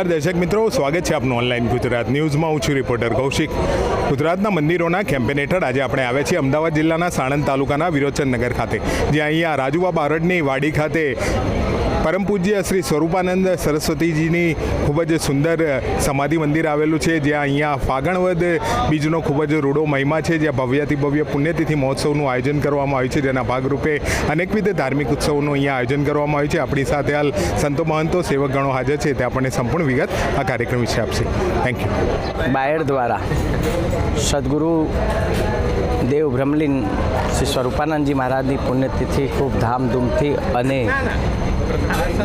નમસ્કાર દર્શક મિત્રો, સ્વાગત છે આપનું ઓનલાઈન ગુજરાત ન્યૂઝમાં. હું છું રિપોર્ટર કૌશિક. ગુજરાતના મંદિરોના કેમ્પેન હેઠળ આજે આપણે આવ્યા છીએ અમદાવાદ જિલ્લાના સાણંદ તાલુકાના વિરોચનનગર ખાતે, જ્યાં અહીંયા રાજુબા બારડની વાડી ખાતે પરમ પૂજ્ય શ્રી સ્વરૂપાનંદ સરસ્વતીજીની ખૂબ જ સુંદર સમાધિ મંદિર આવેલું છે. જ્યાં અહીંયા ફાગણવદ બીજનો ખૂબ જ રૂડો મહિમા છે. જ્યાં ભવ્યથી ભવ્ય પુણ્યતિથિ મહોત્સવનું આયોજન કરવામાં આવ્યું છે. જેના ભાગરૂપે અનેકવિધ ધાર્મિક ઉત્સવોનું અહીંયા આયોજન કરવામાં આવ્યું છે. આપણી સાથે હાલ સંતો મહંતો, સેવકગણો હાજર છે. તે આપણને સંપૂર્ણ વિગત આ કાર્યક્રમ વિશે આપશે. થેન્ક યુ બાયડ દ્વારા સદગુરુ દેવ બ્રહ્મલીન શ્રી સ્વરૂપાનંદજી મહારાજની પુણ્યતિથિ ખૂબ ધામધૂમથી અને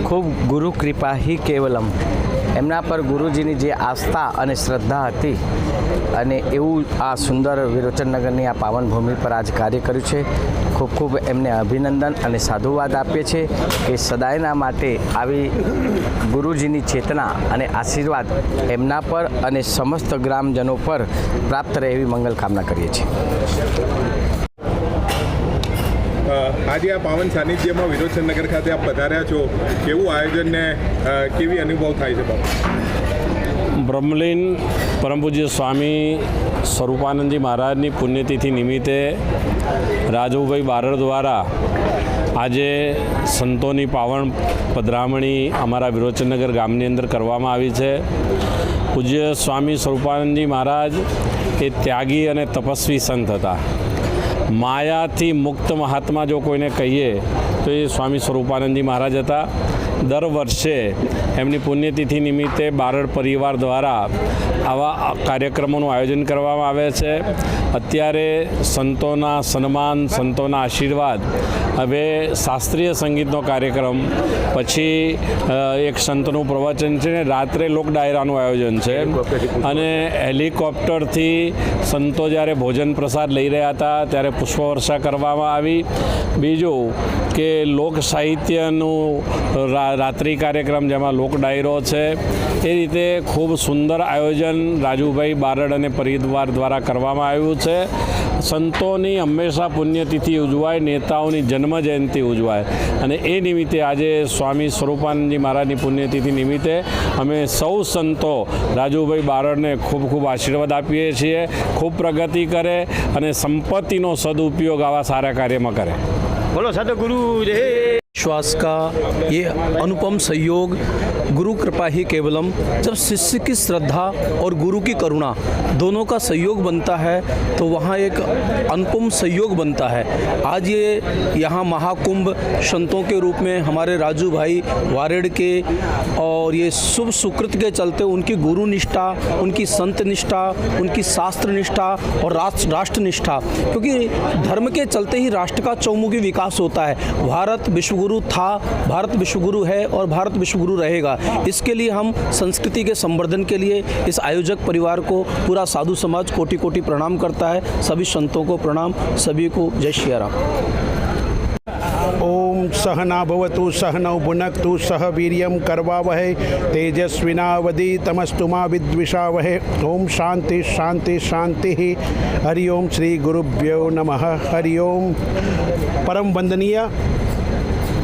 ખૂબ ગુરુ કૃપા હિ કેવલમ. એમના પર ગુરુજીની જે આસ્થા અને શ્રદ્ધા હતી અને એવું આ સુંદર વિરોચનનગરની આ પાવન ભૂમિ પર આજ કાર્ય કર્યું છે, ખૂબ ખૂબ એમને અભિનંદન અને સાધુવાદ આપીએ છીએ કે સદાયના માટે આવી ગુરુજીની ચેતના અને આશીર્વાદ એમના પર અને સમસ્ત ગ્રામજનો પર પ્રાપ્ત રહે એવી મંગલ કામના કરીએ છીએ. આજે આ પાવન સાનિધ્યમાં વિરોચનનગર ખાતે આપ પધાર્યા છો. કેવું આયોજનને કેવી અનુભવ થાય છે બાબુ બ્રહ્મલીન પરમ પૂજ્ય સ્વામી સ્વરૂપાનંદજી મહારાજની પુણ્યતિથિ નિમિત્તે રાજુભાઈ બારડ દ્વારા આજે સંતોની પાવન પધરામણી અમારા વિરોચનનગર ગામની અંદર કરવામાં આવી છે. પૂજ્ય સ્વામી સ્વરૂપાનંદજી મહારાજ એ ત્યાગી અને તપસ્વી સંત હતા. માયાથી મુક્ત મહાત્મા જો કોઈને કહીએ, તો એ સ્વામી સ્વરૂપાનંદજી મહારાજ હતા. દર વર્ષે એમની પુણ્યતિથિ નિમિત્તે બારડ પરિવાર દ્વારા આવા કાર્યક્રમોનું આયોજન કરવામાં આવે છે. અત્યારે સંતોના સન્માન, સંતોના આશીર્વાદ, હવે શાસ્ત્રીય સંગીતનો કાર્યક્રમ, પછી એક સંતનું પ્રવચન છે ને રાત્રે લોક ડાયરાનું આયોજન છે. અને હેલિકોપ્ટરથી સંતો જ્યારે ભોજન પ્રસાદ લઈ રહ્યા હતા, ત્યારે પુષ્પવર્ષા કરવામાં આવી. બીજું કે લોક સાહિત્યનું રાત્રિ કાર્યક્રમ, જેમાં લોક ડાયરો છે. એ રીતે ખૂબ સુંદર આયોજન રાજુભાઈ બારડ અને પરિદ્વાર દ્વારા કરવામાં આવ્યું છે. સંતોની હંમેશા પુણ્યતિથિ ઉજવાય, નેતાઓની જન્મ જયંતિ ઉજવાય. અને એ નિમિત્તે આજે સ્વામી સ્વરૂપાનંદજી મહારાજની પુણ્યતિથિ નિમિત્તે અમે સૌ સંતો રાજુભાઈ બારડને ખૂબ ખૂબ આશીર્વાદ આપીએ છીએ. ખૂબ પ્રગતિ કરે અને સંપત્તિનો સદુપયોગ આવા સારા કાર્યમાં કરે. બોલો સદગુરુ રે विश्वास का ये अनुपम सहयोग गुरु कृपा ही केवलम। जब शिष्य की श्रद्धा और गुरु की करुणा दोनों का सहयोग बनता है तो वहाँ एक अनुपम सहयोग बनता है। आज ये यहाँ महाकुंभ संतों के रूप में हमारे राजू भाई वारेड के और ये शुभ सुकृत के चलते उनकी गुरु निष्ठा, उनकी संत निष्ठा, उनकी शास्त्र निष्ठा और राष्ट्र राष्ट्र निष्ठा, क्योंकि धर्म के चलते ही राष्ट्र का चौमुखी विकास होता है। भारत विश्वगुरु था, भारत विश्वगुरु है और भारत विश्वगुरु रहेगा। इसके लिए हम संस्कृति के संवर्धन के लिए इस आयोजक परिवार को पूरा साधु समाज कोटि कोटि प्रणाम करता है। सभी संतों को प्रणाम। सभी को जय श्री राम। ओम सहना भवतु सहनौ भुनक्तु, सह वीर्यं करवावहै तेजस्विनावधीतमस्तु मा विद्विषावहै। ओम शांति शांति शांति हरि ओम श्री गुरुभ्यो नमः। हरि ओम। परम वंदनीय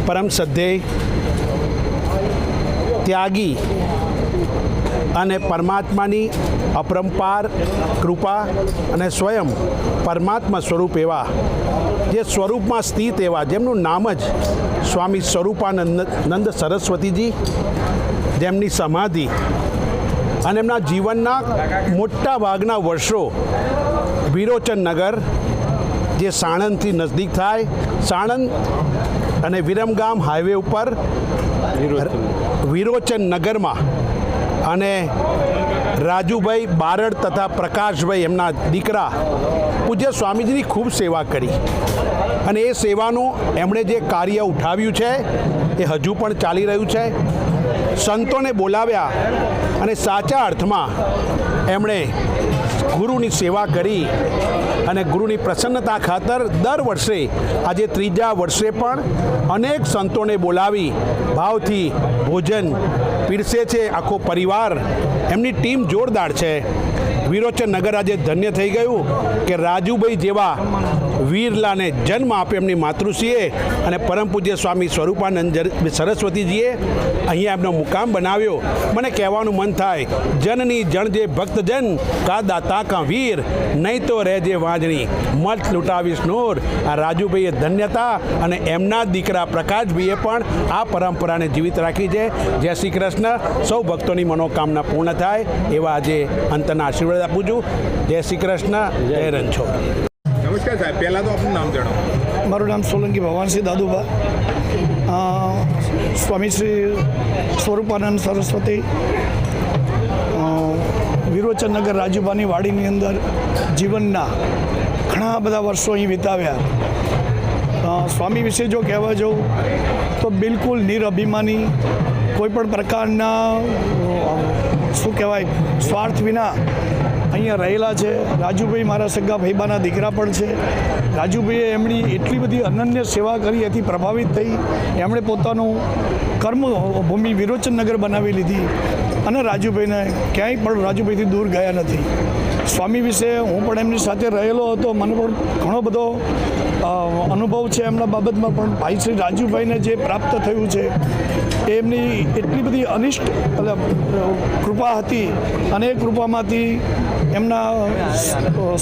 પરમ શ્રદ્ધેય, ત્યાગી અને પરમાત્માની અપરંપાર કૃપા અને સ્વયં પરમાત્મા સ્વરૂપ એવા, જે સ્વરૂપમાં સ્થિત એવા, જેમનું નામ જ સ્વામી સ્વરૂપાનંદ, નંદ સરસ્વતીજી, જેમની સમાધિ અને એમના જીવનના મોટા ભાગના વર્ષો વિરોચન નગર જે સાણંદથી નજદીક થાય. સાણંદ અને વિરમગામ હાઈવે ઉપર વિરોચન નગરમાં અને રાજુભાઈ બારડ તથા પ્રકાશભાઈ એમના દીકરા પૂજ્ય સ્વામીજીની ખૂબ સેવા કરી. અને એ સેવાનું એમણે જે કાર્ય ઉઠાવ્યું છે, એ હજુ પણ ચાલી રહ્યું છે. સંતોને બોલાવ્યા અને સાચા અર્થમાં એમણે ગુરુની સેવા કરી અને ગુરુની પ્રસન્નતા ખાતર દર વર્ષે, આજે ત્રીજા વર્ષે પણ અનેક સંતોને બોલાવી, ભાવથી ભોજન પીરસે છે આખો પરિવાર. એમની ટીમ જોરદાર છે. વિરોચન નગર આજે ધન્ય થઈ ગયું કે રાજુભાઈ જેવા વીરલાને જન્મ આપ્યો એમની માતૃશ્રીએ અને પરમ પૂજ્ય સ્વામી સ્વરૂપાનંદ સરસ્વતીજીએ અહીંયા એમનો મુકામ બનાવ્યો. મને કહેવાનું મન થાય, જનની જણ જે ભક્તજન, કા દાતા, કા વીર, નહીં તો રહેજે વાંજણી. મત લૂંટાવીશ નોર આ રાજુભાઈએ ધન્યતા અને એમના દીકરા પ્રકાશભાઈએ પણ આ પરંપરાને જીવિત રાખી છે. જય શ્રી કૃષ્ણ. સૌ ભક્તોની મનોકામના પૂર્ણ થાય એવા આજે અંતના આશીર્વાદ આપું છું. જય શ્રી કૃષ્ણ. જય રણછોડ. નમસ્કાર સાહેબ, પહેલાં તો આપનું નામ જણાવો. મારું નામ સોલંકી ભવાનસિંહ દાદુભા. સ્વામી શ્રી સ્વરૂપાનંદ સરસ્વતી. વિરોચનનગર રાજુબાની વાડીની અંદર જીવનના ઘણા બધા વર્ષો અહીં વિતાવ્યા. સ્વામી વિશે જો કહેવા જાઉં, તો બિલકુલ નિરઅભિમાની કોઈપણ પ્રકારના શું કહેવાય, સ્વાર્થ વિના અહીંયા રહેલા છે. રાજુભાઈ મારા સગા ભાઈબાના દીકરા પણ છે. રાજુભાઈએ એમની એટલી બધી અનન્ય સેવા કરી, એથી પ્રભાવિત થઈ. એમણે પોતાનું કર્મ ભૂમિ વિરોચનનગર બનાવી લીધી. અને રાજુભાઈને ક્યાંય પણ રાજુભાઈથી દૂર ગયા નથી. સ્વામી વિશે હું પણ એમની સાથે રહેલો હતો. મને પણ ઘણો બધો અનુભવ છે એમના બાબતમાં. પણ ભાઈ શ્રી રાજુભાઈને જે પ્રાપ્ત થયું છે એમની એટલી બધી અનિષ્ટ, એટલે કૃપા હતી. અને એ કૃપામાંથી એમના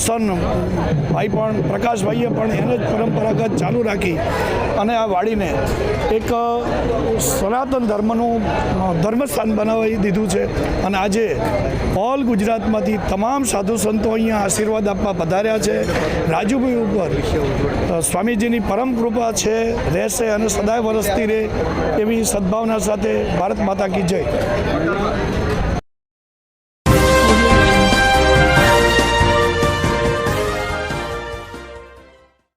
સન, ભાઈ પણ, પ્રકાશભાઈએ પણ એને જ પરંપરાગત ચાલુ રાખી અને આ વાડીને એક સનાતન ધર્મનું ધર્મસ્થાન બનાવી દીધું છે. અને આજે ઓલ ગુજરાતમાંથી તમામ સાધુ સંતો અહીંયા આશીર્વાદ આપવા પધાર્યા છે. રાજુભાઈ ઉપર સ્વામીજીની પરમ કૃપા છે, રહેશે અને સદાય વરસતી રહે એવી સદભાવના સાથે ભારત માતા કી જય.